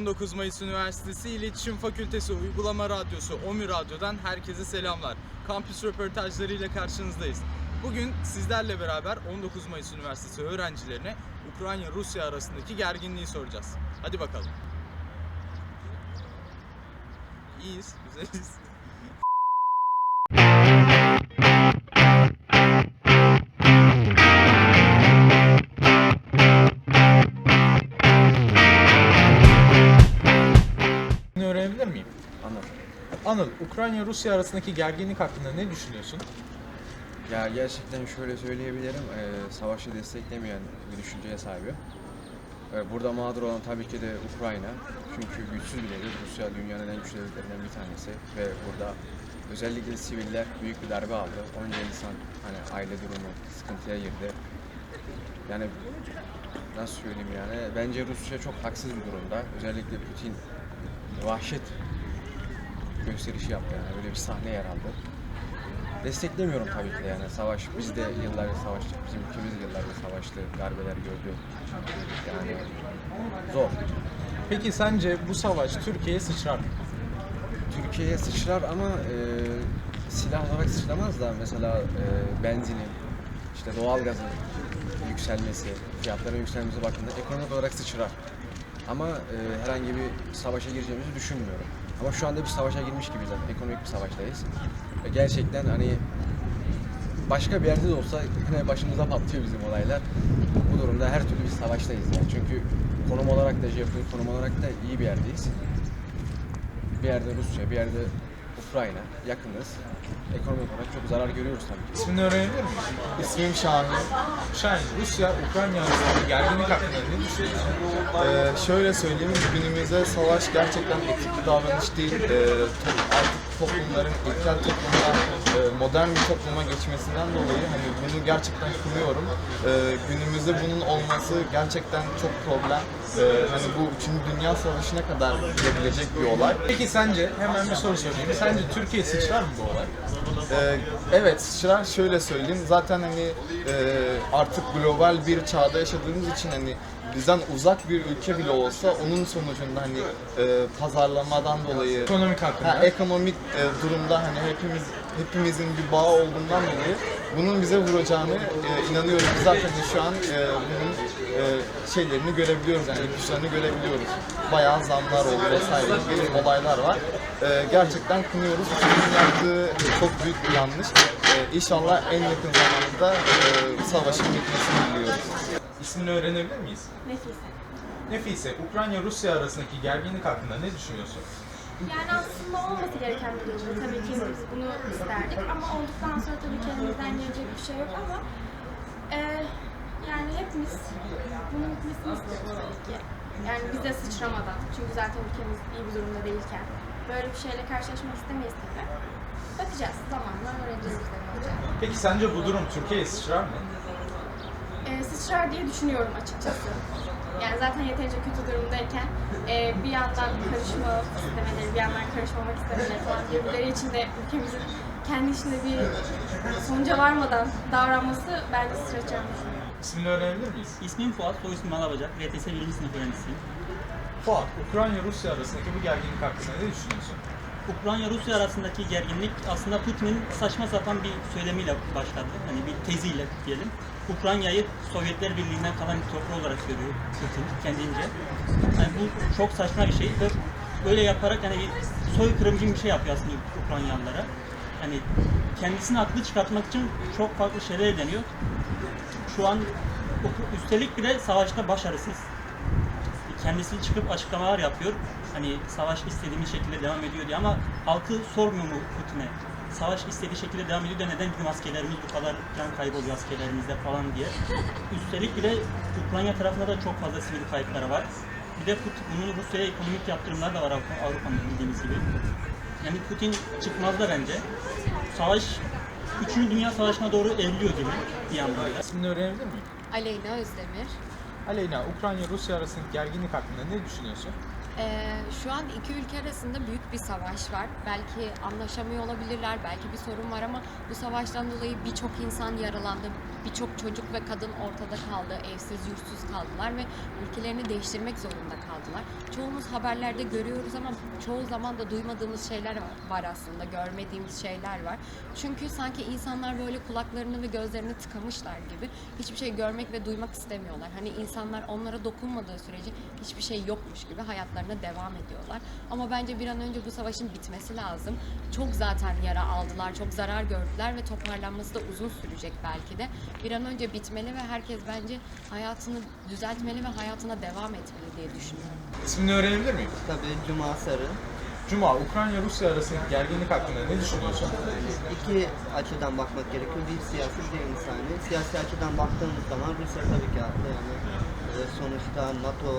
19 Mayıs Üniversitesi İletişim Fakültesi Uygulama Radyosu OMÜ Radyo'dan herkese selamlar. Kampüs röportajlarıyla karşınızdayız. Bugün sizlerle beraber 19 Mayıs Üniversitesi öğrencilerine Ukrayna-Rusya arasındaki gerginliği soracağız. Hadi bakalım. İyiyiz, güzeliz. Anıl, Ukrayna-Rusya arasındaki gerginlik hakkında ne düşünüyorsun? Ya gerçekten şöyle söyleyebilirim, eee, savaşı desteklemeyen bir düşünceye sahibim. Eee, burada mağdur olan tabii ki de Ukrayna. Çünkü güçsüz bir devlet, Rusya dünyanın en güçlü devletlerinden bir tanesi ve burada özellikle siviller büyük bir darbe aldı. Onca insan hani aile durumu sıkıntıya girdi. Yani nasıl söyleyeyim yani, bence Rusya çok haksız bir durumda. Özellikle Putin vahşet gösterişi yaptı yani, böyle bir sahne yer aldı. Desteklemiyorum tabii ki de yani savaş. Biz de yıllarca savaştık. Bizim ülkemiz yıllarca savaştı. Darbeler gördü. Yani zor. Peki sence bu savaş Türkiye'ye sıçrar mı? Türkiye'ye sıçrar ama e, silah olarak sıçramaz da mesela e, benzinin, işte doğalgazın yükselmesi, fiyatların yükselmesi bakımından ekonomik olarak sıçrar. Ama e, herhangi bir savaşa gireceğimizi düşünmüyorum. Ama şu anda bir savaşa girmiş gibi zaten ekonomik bir savaştayız. Ve gerçekten hani başka bir yerde de olsa yine başımıza patlıyor bizim olaylar. Bu durumda her türlü biz savaştayız yani. Çünkü konum olarak da jeopolitik konum olarak da iyi bir yerdeyiz. Bir yerde Rusya, bir yerde Ukrayna yakınız. Ekonomik olarak çok zarar görüyoruz tabii ki. İsmini öğrenebilir miyim? İsmim Şahin. Şahin, Rusya, Ukrayna arasındaki gerginlik hakkında ne düşünüyorsun? Ee, şöyle söyleyeyim, günümüzde savaş gerçekten etik bir davranış değil. Ee, artık toplumların ilkel toplumdan e, modern bir topluma geçmesinden dolayı hani bunu gerçekten kınıyorum. Ee, günümüzde bunun olması gerçekten çok problem. Ee, hani bu 3. Dünya Savaşı'na kadar gidebilecek bir olay. Peki sence, hemen bir soru sorayım. Sence Türkiye sıçrar mı bu olay? Ee, evet, Şırar şöyle söyleyeyim. Zaten hani e, artık global bir çağda yaşadığımız için hani bizden uzak bir ülke bile olsa onun sonucunda hani e, pazarlamadan dolayı Ekonomik hakkında. ha, ekonomik e, durumda hani hepimiz hepimizin bir bağı olduğundan dolayı bunun bize vuracağını e, inanıyorum. Biz Zaten şu an e, bunun e, şeylerini görebiliyoruz yani ipuçlarını görebiliyoruz. Bayağı zamlar oldu vesaire gibi olaylar var. E, gerçekten kınıyoruz. Bunun yaptığı çok büyük bir yanlış. E, inşallah en yakın zamanda e, savaşın bitmesini diliyoruz. İsmini öğrenebilir miyiz? Nefise. Nefise, Ukrayna-Rusya arasındaki gerginlik hakkında ne düşünüyorsun? Yani aslında olması gereken bir durumda tabii ki biz bunu isterdik ama olduktan sonra tabii ki elimizden gelecek bir şey yok ama eee, yani hepimiz bunun bitmesini istiyoruz tabii ki. Yani biz de sıçramadan çünkü zaten ülkemiz iyi bir durumda değilken böyle bir şeyle karşılaşmak istemeyiz tabii. Bakacağız zamanla öğreneceğiz ne olacağını. Peki sence bu durum Türkiye'ye sıçrar mı? e, sıçrar diye düşünüyorum açıkçası. Yani zaten yeterince kötü durumdayken e, bir yandan karışma istemeleri, bir yandan karışmamak istemeleri falan birbirleri için de ülkemizin kendi içinde bir sonuca varmadan davranması bence sıçrayacağını düşünüyorum. İsmini öğrenebilir miyiz? İsmim Fuat, soy ismim Alabacak. RTS 1. sınıf öğrencisiyim. Fuat, Ukrayna-Rusya arasındaki bu gerginlik hakkında ne düşünüyorsun? Ukrayna-Rusya arasındaki gerginlik aslında Putin'in saçma sapan bir söylemiyle başladı. Hani bir teziyle diyelim. Ukrayna'yı Sovyetler Birliği'nden kalan bir toprağı olarak görüyor Putin kendince. Yani bu çok saçma bir şey böyle yaparak yani bir soykırım bir şey yapıyor aslında Ukraynalılara. Hani kendisini haklı çıkartmak için çok farklı şeyler deniyor. Şu an üstelik bile savaşta başarısız. Kendisi çıkıp açıklamalar yapıyor. Hani savaş istediğimiz şekilde devam ediyor diye ama halkı sormuyor mu Putin'e? Savaş istediği şekilde devam ediyor da neden bizim askerlerimiz bu kadar can kaybı oluyor askerlerimizde falan diye. Üstelik bir de Ukrayna tarafında da çok fazla sivil kayıpları var. Bir de Putin, bunun Rusya'ya ekonomik yaptırımlar da var Avrupa- Avrupa'nın bildiğimiz gibi. Yani Putin çıkmaz da bence. Savaş 3. Dünya Savaşı'na doğru evriliyor gibi bir yandan da. İsmini öğrenebilir miyim? Aleyna Özdemir. Aleyna, Ukrayna-Rusya arasındaki gerginlik hakkında ne düşünüyorsun? Ee, şu an iki ülke arasında büyük bir savaş var. Belki anlaşamıyor olabilirler, belki bir sorun var ama bu savaştan dolayı birçok insan yaralandı, birçok çocuk ve kadın ortada kaldı, evsiz, yurtsuz kaldılar ve ülkelerini değiştirmek zorunda kaldılar. Çoğumuz haberlerde görüyoruz ama çoğu zaman da duymadığımız şeyler var aslında, görmediğimiz şeyler var. Çünkü sanki insanlar böyle kulaklarını ve gözlerini tıkamışlar gibi hiçbir şey görmek ve duymak istemiyorlar. Hani insanlar onlara dokunmadığı sürece hiçbir şey yokmuş gibi hayatlarına devam ediyorlar. Ama bence bir an önce bu savaşın bitmesi lazım. Çok zaten yara aldılar, çok zarar gördüler ve toparlanması da uzun sürecek belki de. Bir an önce bitmeli ve herkes bence hayatını düzeltmeli ve hayatına devam etmeli diye düşünüyorum. İsmini öğrenebilir miyim? Tabii Cuma Sarı. Cuma, Ukrayna-Rusya arasındaki gerginlik hakkında ne düşünüyorsun? İki açıdan bakmak gerekiyor. Bir siyasi, bir insani. Siyasi açıdan baktığımız zaman Rusya tabii ki haklı. Yani sonuçta NATO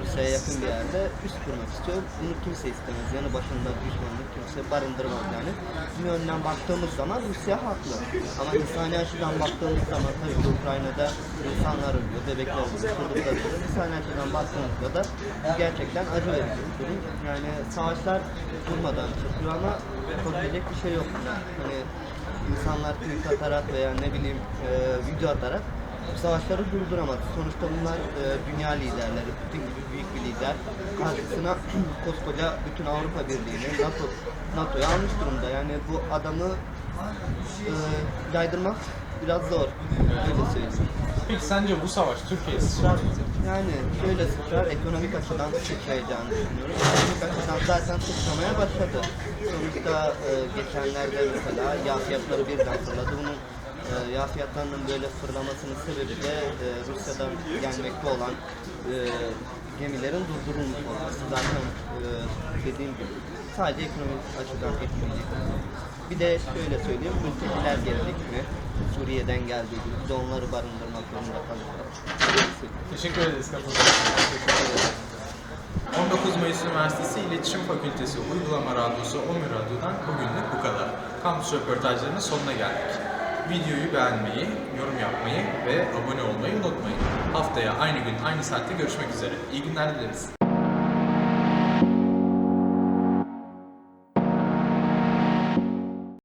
Rusya'ya yakın bir yerde üst kurmak istiyor. Bunu kimse istemez. Yanı başında düşmanlık kimse barındırmaz yani. Bu yönden baktığımız zaman Rusya haklı. Ama insani açıdan baktığımız zaman tabii Ukrayna'da insanlar ölüyor, bebekler ölüyor, çocuklar ölüyor. İnsani açıdan baktığımızda da gerçekten acı verici bir durum. Yani savaşlar durmadan çıkıyor ama yapabilecek bir şey yok. Hani insanlar tweet atarak veya ne bileyim e, video atarak savaşları durduramaz. Sonuçta bunlar e, dünya liderleri, Putin gibi büyük bir lider. Karşısına koskoca bütün Avrupa Birliği'ni, NATO, NATO'yu almış durumda. Yani bu adamı e, yaydırmak biraz zor. Öyle söyleyeyim. Peki sence bu savaş Türkiye'ye sıçrar? Yani şöyle sıçrar, ekonomik açıdan sıçrayacağını düşünüyorum. Ekonomik açıdan zaten sıçramaya başladı. Sonuçta e, geçenlerde mesela yağ fiyatları birden fırladı. Bunun e, yağ fiyatlarının böyle fırlamasının sebebi de e, Rusya'dan gelmekte olan e, gemilerin durdurulmuş olması. Zaten e, dediğim gibi sadece ekonomik açıdan etkileyecek. Bir de şöyle söyleyeyim, mülteciler gelecek mi? Suriye'den geldiği gibi biz de onları barındırmak zorunda kalacağız. Teşekkür ederiz katıldığınız için. 19 Mayıs Üniversitesi İletişim Fakültesi Uygulama Radyosu OMÜ Radyo'dan bugünlük bu kadar. Kampüs röportajlarının sonuna geldik. Videoyu beğenmeyi, yorum yapmayı ve abone olmayı unutmayın. Haftaya aynı gün aynı saatte görüşmek üzere. İyi günler dileriz.